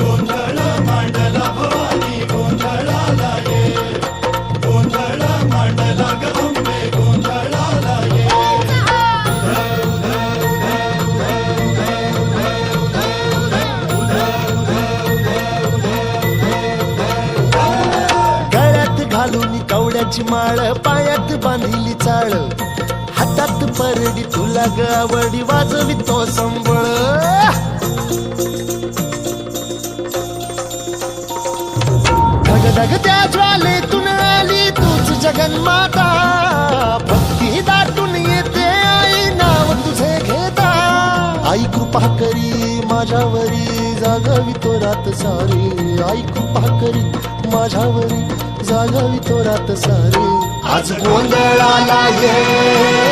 गोंधळ मांडला भवानी गोंधळाला ये. गोंधळ मांडला गंबे गोंधळाला ये. गळ्यात घालून माझी माळ पायात बांधिली चाळ. हातात परडी तुला ग आवडी वाजवी तो संबळ. ढग त्या ज्वालेतून आली तूच जगन्माता. भक्ती दाटून येते आई नाव तुझे घेता. आई कृपा करी माझ्यावरी जागावी तो रात सारी. आई कृपा करी माझ्यावरी जागावी तो रात सारी आज गोंधळाला ये.